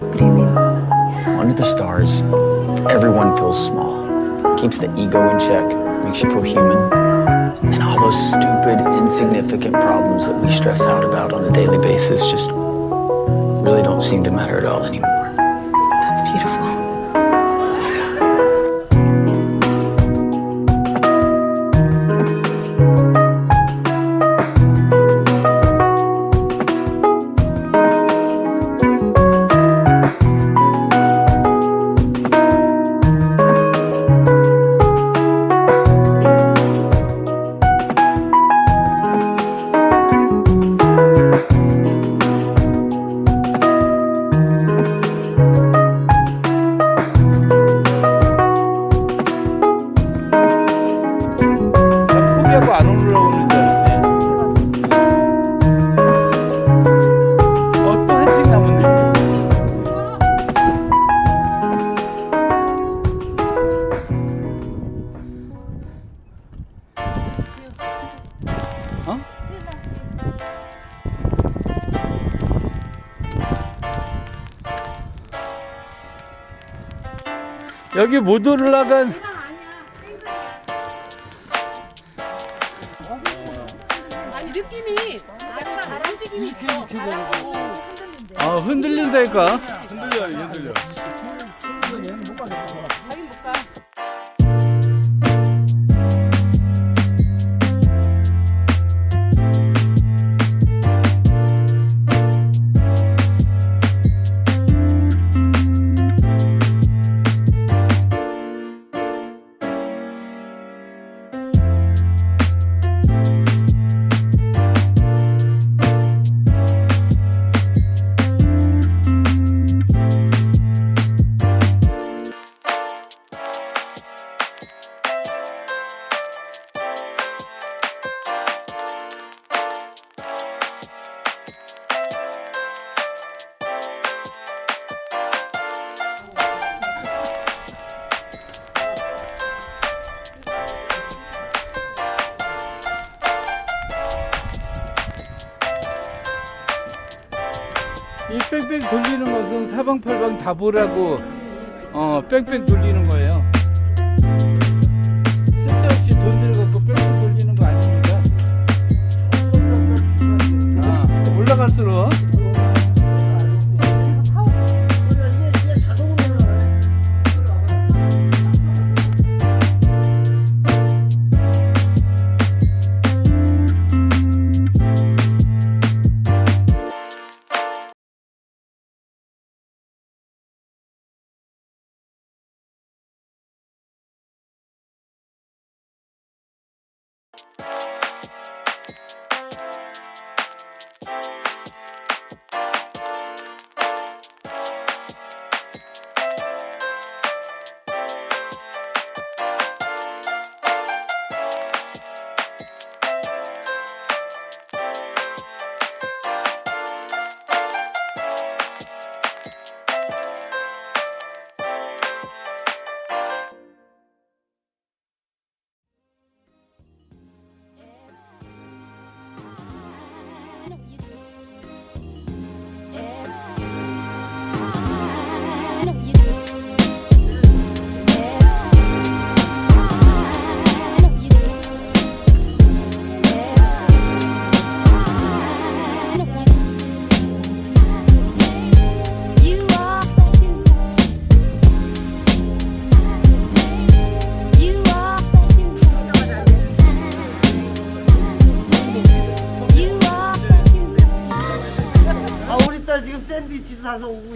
What do you mean? Under the stars, everyone feels small. Keeps the ego in check, makes you feel human. And all those stupid, insignificant problems that we stress out about on a daily basis just really don't seem to matter at all anymore. 여기 못 올라간 사방팔방 다 보라고 어 뺑뺑 돌리는 거예요. 쓸데없이 돈 들여갖고 뺑뺑 돌리는 거 아닙니다. 아, 올라갈수록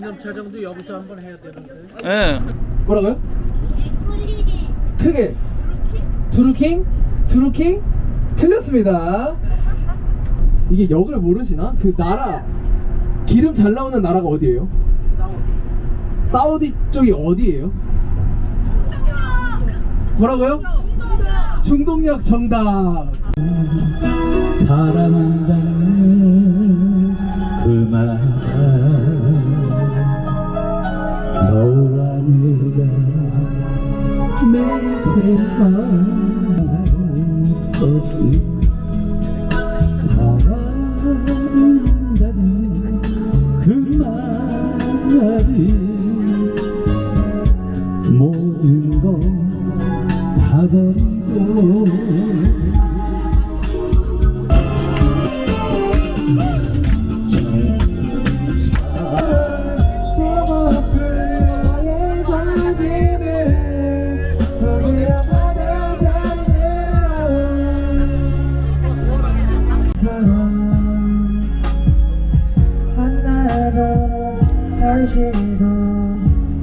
념 촬영도 여기서 한번 해야 되는데. 예. 뭐라고요? 크게. 두루킹? 두루킹? 틀렸습니다. 이게 역을 모르시나? 그 나라 기름 잘 나오는 나라가 어디예요? 사우디. 사우디 쪽이 어디예요? 뭐라고요? 중동역 정답. 사랑한다는 그말 매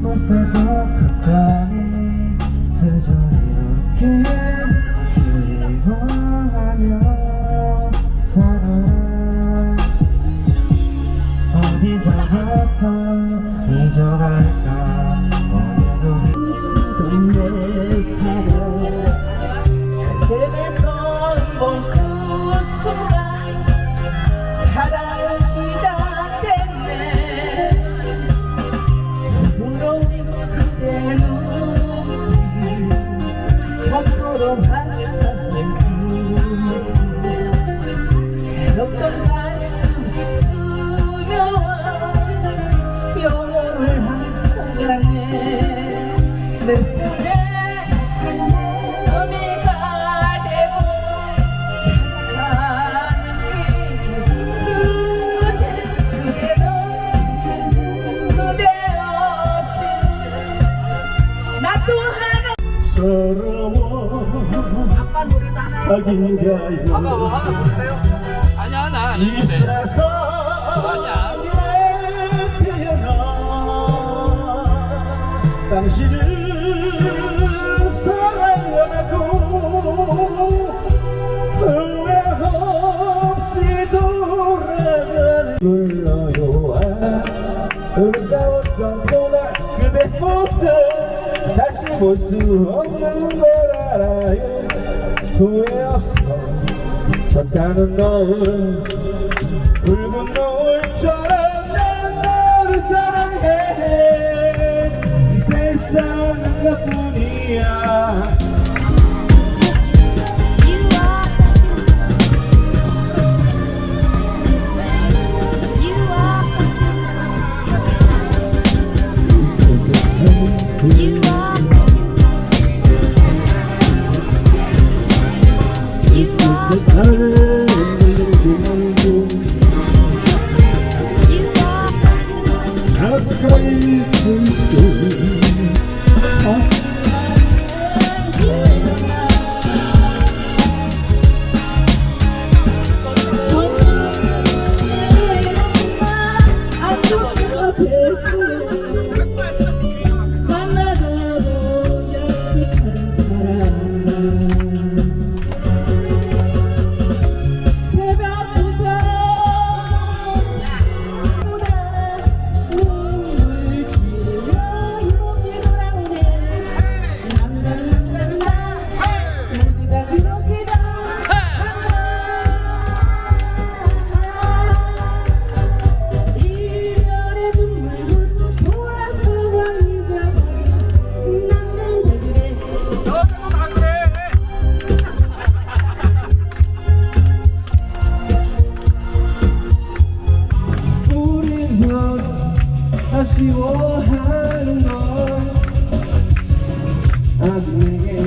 못살것 같다니 그저 이렇게 그리워하며 살아. 어디서부터 하긴가요? 아니야 나이 세상에 태어나 당신을 사랑하고 후회 없이 돌아가는 불러요 아름다웠던 그날 그대 모습 다시 볼 수 없는 걸 알아요 후회 없어. 젖가는 노을 붉은 노을처럼 난 너를 사랑해. 이 세상은 너뿐이야 하나님에게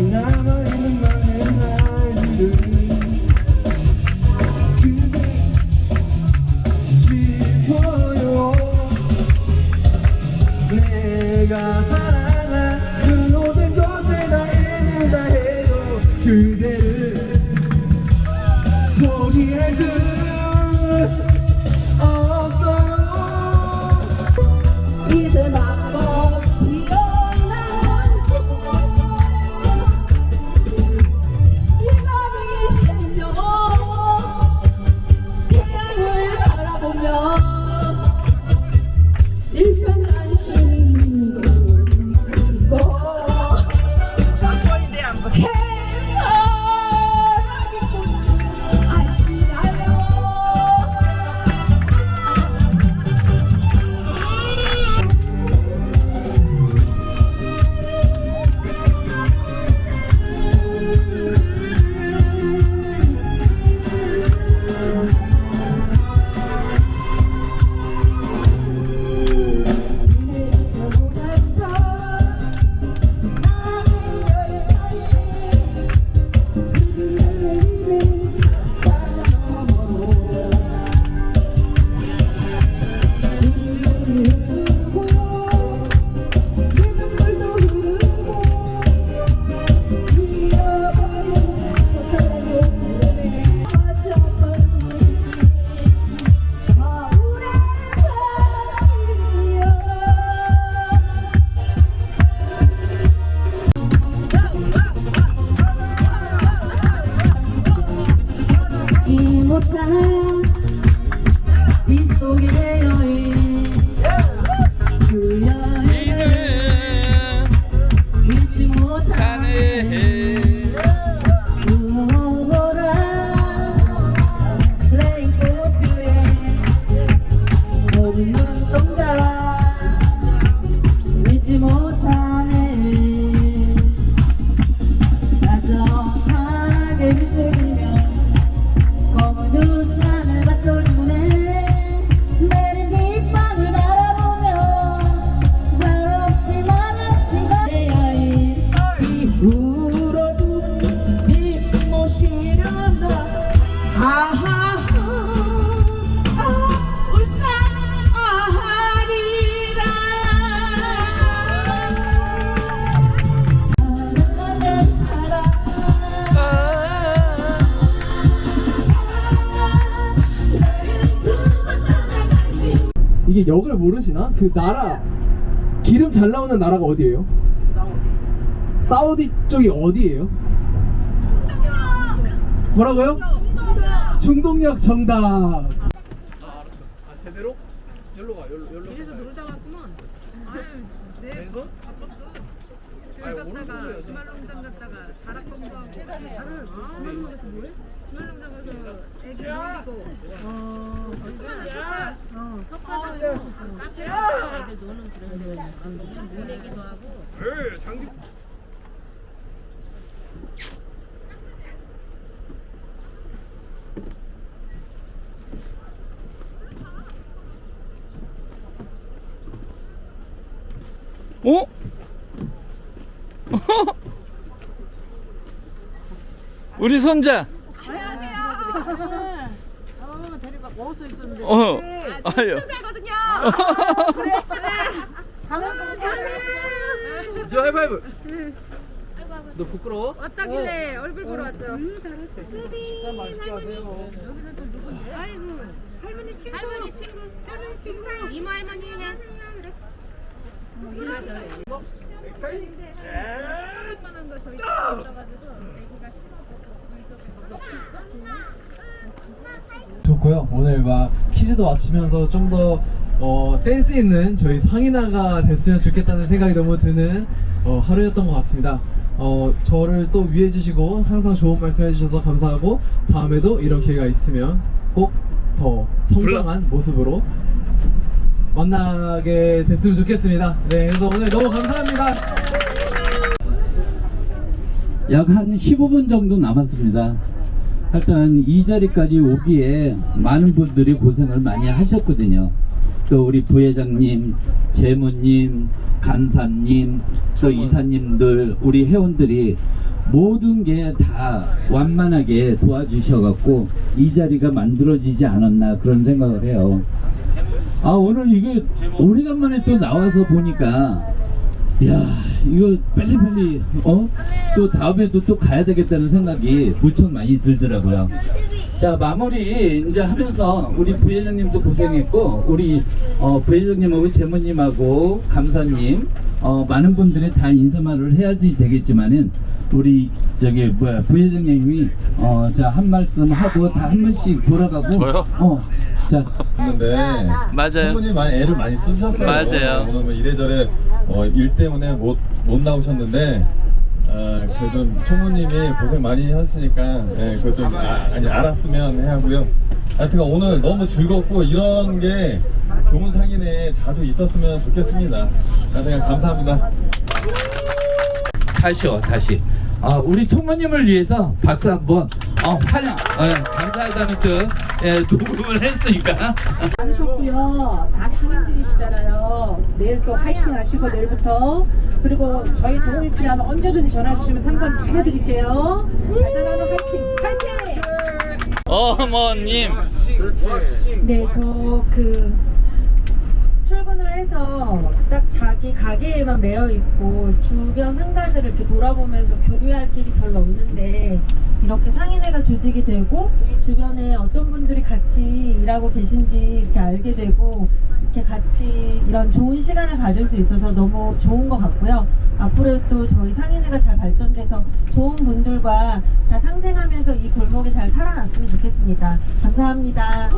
역을 모르시나? 그 나라 기름 잘 나오는 나라가 어디예요? 사우디 사우디 쪽이 어디예요? 뭐라고요? 중동역 정답 아 제대로? 여기로 가 여기로 여기로 그래서 놀다 왔구먼. 아유, 네. 그래서? 교회 갔다가 주말 농장 갔다가 다락 공부하고 주말 농장에서 뭐해? 주말 농장 가서 애기 놀리고 어 얼마나 어 텃밭하고 카페에서 애들 노는 그런 데 놀래기도 하고 어? 우리 손자. 어, 데리고 옷을 있었는데. 어. 아유. 저 하이파이브. 너 부끄러워? 왔다길래 얼굴 보러 왔죠. 진짜 맛있게 하세요. 아이고. 할머니 친구. 할머니 친구. 할머니 친구. 이모 할머니는 좋고요. 오늘 막 퀴즈도 맞추면서 좀더 어, 센스 있는 저희 상인아가 됐으면 좋겠다는 생각이 너무 드는 어, 하루였던 것 같습니다. 어, 저를 또 위해 주시고 항상 좋은 말씀 해주셔서 감사하고 다음에도 이런 기회가 있으면 꼭 더 성장한 모습으로 만나게 됐으면 좋겠습니다. 네, 그래서 오늘 너무 감사합니다. 약 한 15분 정도 남았습니다. 하여튼 이 자리까지 오기에 많은 분들이 고생을 많이 하셨거든요. 또 우리 부회장님, 재무님, 간사님, 또 이사님들, 우리 회원들이 모든 게 다 완만하게 도와주셔갖고 이 자리가 만들어지지 않았나 그런 생각을 해요. 아 오늘 이게 오래간만에 또 나와서 보니까 야 이거 빨리빨리 어? 또 다음에도 또 가야 되겠다는 생각이 무척 많이 들더라고요. 자 마무리 이제 하면서 우리 부회장님도 고생했고 우리 어, 부회장님하고 재무님하고 감사님 어, 많은 분들이 다 인사말을 해야지 되겠지만은 우리 저기 뭐야 부회장님이 어, 자한 말씀 하고 다 한 번씩 돌아가고 저요? 어, 자 근데 맞아요. 충분히 많이 애를 많이 쓰셨어요. 맞아요. 오늘 뭐 이래저래 어, 일 때문에 못, 못 나오셨는데 아, 그좀 총무님이 고생 많이 하셨으니까 예, 그거 좀 아, 아니 알았으면 해 하고요. 하여튼 오늘 너무 즐겁고 이런 게 좋은 상인회 자주 있었으면 좋겠습니다. 하여튼 감사합니다. 다시요 다시 아, 우리 총무님을 위해서 박수 한번 어, 환영 어, 감사하다는 뜻 예, 녹음을 했으니까 많으셨고요. 다 상인들이시잖아요. 내일 또 화이팅 하시고 내일부터 그리고 저희 도움이 필요하면 언제든지 전화 주시면 상담 잘 해드릴게요. 발전하는 화이팅, 화이팅! 어머님 네, 저 그 출근을 해서 딱 자기 가게에만 매여 있고 주변 상가들을 이렇게 돌아보면서 교류할 길이 별로 없는데 이렇게 상인회가 조직이 되고 주변에 어떤 분들이 같이 일하고 계신지 이렇게 알게 되고 이렇게 같이 이런 좋은 시간을 가질 수 있어서 너무 좋은 것 같고요. 앞으로 또 저희 상인회가 잘 발전돼서 좋은 분들과 다 상생하면서 이 골목이 잘 살아났으면 좋겠습니다. 감사합니다.